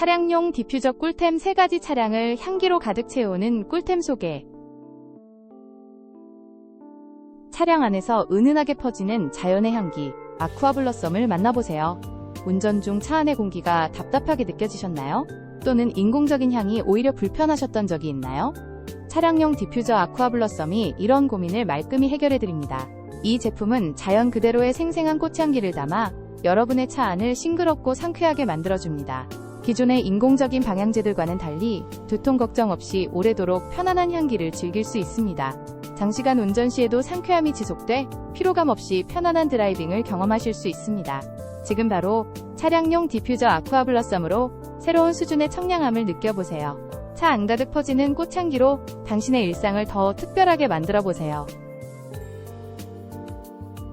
차량용 디퓨저 꿀템 3가지 차량을 향기로 가득 채우는 꿀템 소개. 차량 안에서 은은하게 퍼지는 자연의 향기, 아쿠아 블러썸을 만나보세요. 운전 중 차 안의 공기가 답답하게 느껴지셨나요? 또는 인공적인 향이 오히려 불편하셨던 적이 있나요? 차량용 디퓨저 아쿠아 블러썸이 이런 고민을 말끔히 해결해드립니다. 이 제품은 자연 그대로의 생생한 꽃향기를 담아 여러분의 차 안을 싱그럽고 상쾌하게 만들어줍니다. 기존의 인공적인 방향제들과는 달리 두통 걱정 없이 오래도록 편안한 향기를 즐길 수 있습니다. 장시간 운전 시에도 상쾌함이 지속돼 피로감 없이 편안한 드라이빙을 경험하실 수 있습니다. 지금 바로 차량용 디퓨저 아쿠아 블러썸으로 새로운 수준의 청량함을 느껴보세요. 차 안 가득 퍼지는 꽃향기로 당신의 일상을 더 특별하게 만들어 보세요.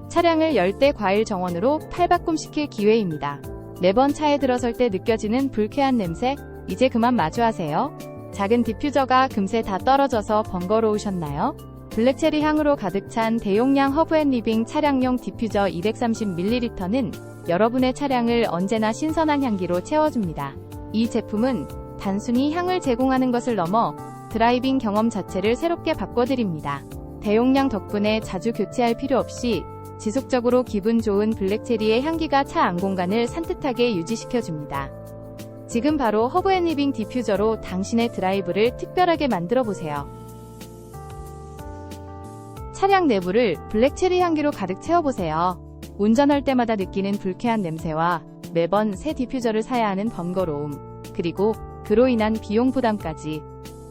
차량을 열대 과일 정원으로 탈바꿈시킬 기회입니다. 매번 차에 들어설 때 느껴지는 불쾌한 냄새, 이제 그만 마주하세요. 작은 디퓨저가 금세 다 떨어져서 번거로우셨나요? 블랙체리 향으로 가득 찬 대용량 허브앤리빙 차량용 디퓨저 230ml는 여러분의 차량을 언제나 신선한 향기로 채워줍니다. 이 제품은 단순히 향을 제공하는 것을 넘어 드라이빙 경험 자체를 새롭게 바꿔드립니다. 대용량 덕분에 자주 교체할 필요 없이 지속적으로 기분 좋은 블랙체리의 향기가 차 안 공간을 산뜻하게 유지시켜줍니다. 지금 바로 허브앤리빙 디퓨저로 당신의 드라이브를 특별하게 만들어 보세요. 차량 내부를 블랙체리 향기로 가득 채워보세요. 운전할 때마다 느끼는 불쾌한 냄새와 매번 새 디퓨저를 사야 하는 번거로움, 그리고 그로 인한 비용 부담까지.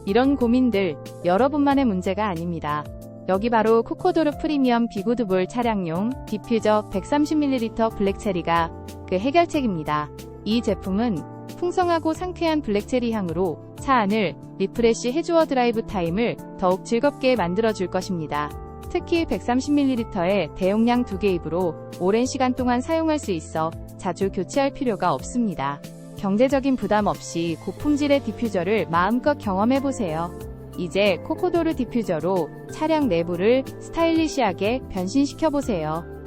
이런 고민들 여러분만의 문제가 아닙니다. 여기 바로 코코도르 프리미엄 비구드볼 차량용 디퓨저 130ml 블랙체리가 그 해결책입니다. 이 제품은 풍성하고 상쾌한 블랙체리 향으로 차 안을 리프레시 해주어 드라이브 타임을 더욱 즐겁게 만들어줄 것입니다. 특히 130ml의 대용량 두개 입으로 오랜 시간 동안 사용할 수 있어 자주 교체할 필요가 없습니다. 경제적인 부담 없이 고품질의 디퓨저를 마음껏 경험해보세요. 이제 코코도르 디퓨저로 차량 내부를 스타일리시하게 변신시켜보세요.